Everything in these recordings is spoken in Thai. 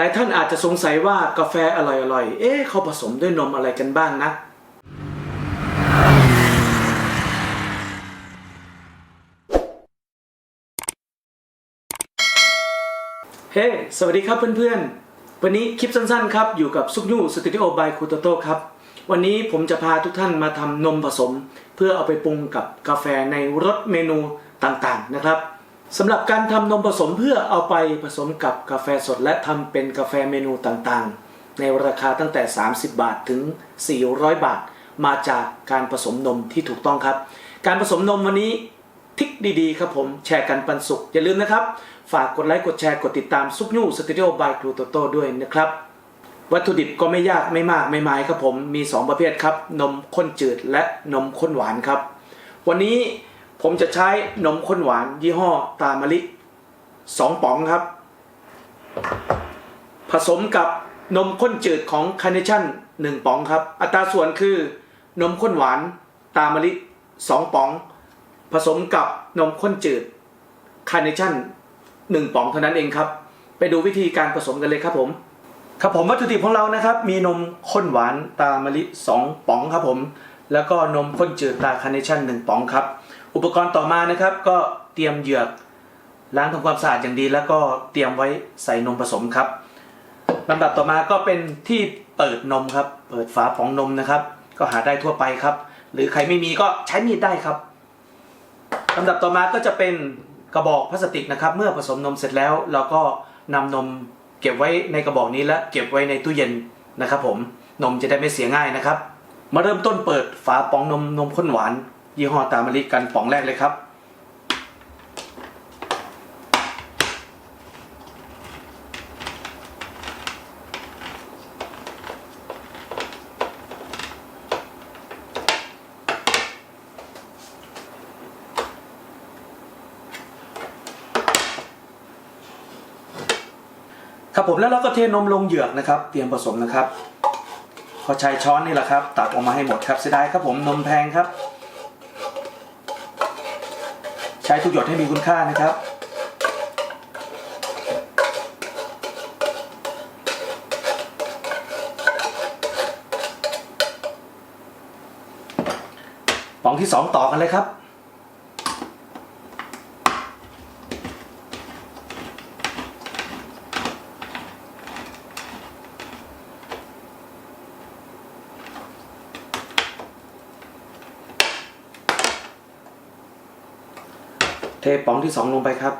หลายท่านอาจจะสงสัยว่ากาแฟอร่อยๆ เอ๊ะเขาผสมด้วยนมอะไรกันบ้างนะเฮ้สวัสดีครับเพื่อนๆ วันนี้คลิปสั้นๆ ครับ อยู่กับซุกยูสตูดิโอบายคูโตโต้ครับ วันนี้ผมจะพาทุกท่านมาทำนมผสม เพื่อเอาไปปรุงกับกาแฟในรสเมนูต่างๆนะครับ สำหรับการทำนมผสมเพื่อเอาไปผสมกับกาแฟสดและทำเป็นกาแฟเมนูต่างๆ ในราคาตั้งแต่ 30 บาทถึง 400 บาท มาจากการผสมนมที่ถูกต้องครับ การผสมนมวันนี้ทิกดีๆ ครับผมแชร์กันปันสุข อย่าลืมนะครับ ฝากกดไลค์กดแชร์กดติดตามซุปยูสตูดิโอบายครูโตโต้ด้วยนะครับ วัตถุดิบก็ไม่ยากไม่มากไม่ไม้ครับผมมี 2 ประเภทครับ นมข้นจืดและนมข้นหวานครับ วันนี้ ผมจะใช้นมข้นหวานยี่ห้อตามะลิ2ป๋องครับ ผสมกับนมข้นจืดของคาร์เนชั่น1ป๋องครับ อัตราส่วนคือนมข้นหวานตามะลิ2ป๋อง ผสมกับนมข้นจืดคาร์เนชั่นหนึ่งป๋องเท่านั้นเองครับ ไปดูวิธีการผสมกันเลยครับผม ครับผมวัตถุดิบของเรานะครับ มีนมข้นหวานตามะลิ2ป๋องครับผม แล้วก็นมข้นจืดตาคาร์เนชั่น1ป๋องครับ อุปกรณ์ต่อมานะครับก็เตรียมเหยือกล้างทำความสะอาดอย่างดี แล้วก็เตรียมไว้ใส่นมผสมครับลำดับต่อมาก็เป็นที่เปิดนมครับ เปิดฝาป๋องนมนะครับ ก็หาได้ทั่วไปครับ หรือใครไม่มีก็ใช้มีดได้ครับลำดับต่อมาก็จะเป็นกระบอกพลาสติกนะครับ เมื่อผสมนมเสร็จแล้ว เราก็นำนมเก็บไว้ในกระบอกนี้และเก็บไว้ในตู้เย็นนะครับ ผมนมจะได้ไม่เสียง่ายนะครับ มาเริ่มต้นเปิดฝาป๋องนมนมข้นหวาน ยี่ห้อตามะลิกันป๋องแรกเลยครับ ครับผมแล้วเราก็เทนมลงเหยือกนะครับ เตรียมผสมนะครับ พอใช้ช้อนนี่แหละครับ ตักออกมาให้หมดครับเสียดายครับผมนมแพงครับ ใช้ทุกหยดให้มีคุณค่านะครับป๋องที่สองต่อกันเลยครับ เทป๋องที่สองลงไปครับ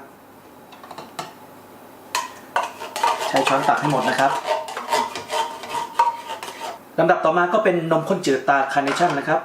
ใช้ช้อนตักให้หมดนะครับลำดับต่อมาก็เป็นนมข้นจืดตาคาร์เนชั่นนะครับ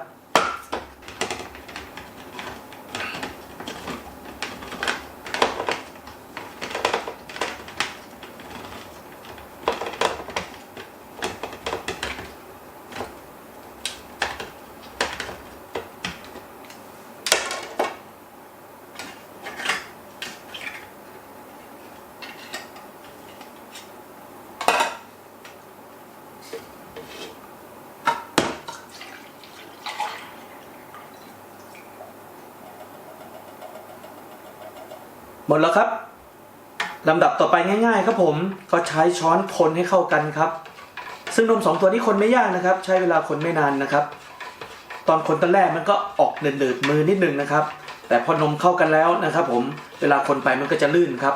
หมดแล้วครับลำดับต่อไปง่าย ๆ ครับผมก็ใช้ช้อนคนให้เข้ากันครับ ซึ่งนมสองตัวนี้คนไม่ยากนะครับ ใช้เวลาคนไม่นานนะครับ ตอนคนตอนแรกมันก็ออกเดือดๆมือนิดนึงนะครับ แต่พอนมเข้ากันแล้วนะครับ ผมเวลาคนไปมันก็จะลื่นครับ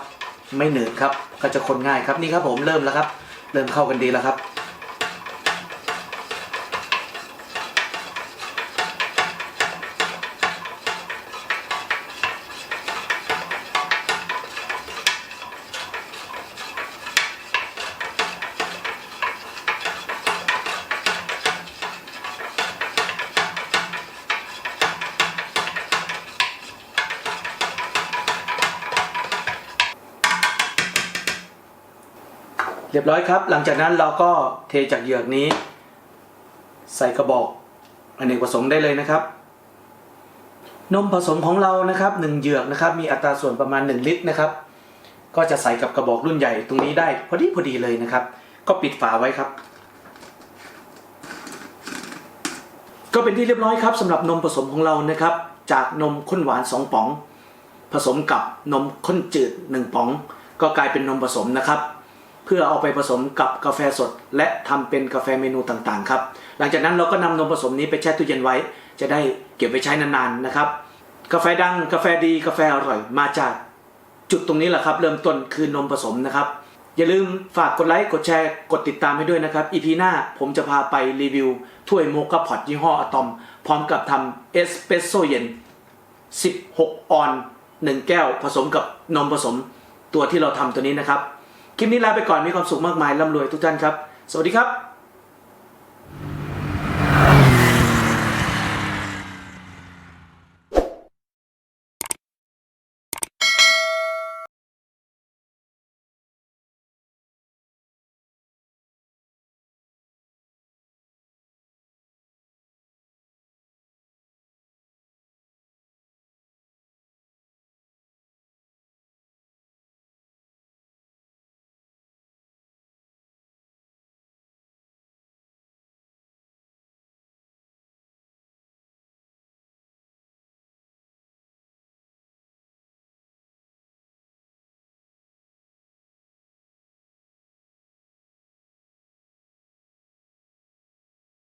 ไม่เหนืดครับ ก็จะคนง่ายครับนี่ครับผมเริ่มแล้วครับ เริ่มเข้ากันดีแล้วครับ รียบร้อยครับ หลังจากนั้นเราก็เทจากเหยือกนี้ ใส่กระบอกอเนกประสงค์ได้เลยนะครับ นมผสมของเรานะครับหนึ่งเหยือกนะครับ มีอัตราส่วนประมาณ 1 ลิตรนะครับ ก็จะใส่กับกระบอกรุ่นใหญ่ตรงนี้ได้พอดีพอดีเลยนะครับ ก็ปิดฝาไว้ครับ ก็เป็นที่เรียบร้อยครับสำหรับนมผสมของเรานะครับ จากนมข้นหวาน 2 ป๋อง ผสมกับนมข้นจืด 1 ป๋อง ก็กลายเป็นนมผสมนะครับ เพื่อเอาไปผสมกับกาแฟสด และทำเป็นกาแฟเมนูต่างๆครับหลังจากนั้นเราก็นำนมผสมนี้ไปแช่ตู้เย็นไว้ จะได้เก็บไว้ใช้นานๆนะครับกาแฟดังกาแฟดีกาแฟอร่อยมาจากจุดตรงนี้แหละครับ เริ่มต้นคือนมผสมนะครับ อย่าลืมฝากกดไลค์กดแชร์กดติดตามให้ด้วยนะครับอีพีหน้าผมจะพาไปรีวิว ถ้วยโมกาพอตยี่ห้ออะตอม พร้อมกับทำเอสเปรสโซเย็น 16 ออน 1 แก้วผสมกับนมผสม ตัวที่เราทำตัวนี้นะครับ คลิปนี้ลาไปก่อนมีความสุขมากมายร่ำรวยทุกท่านครับ สวัสดีครับ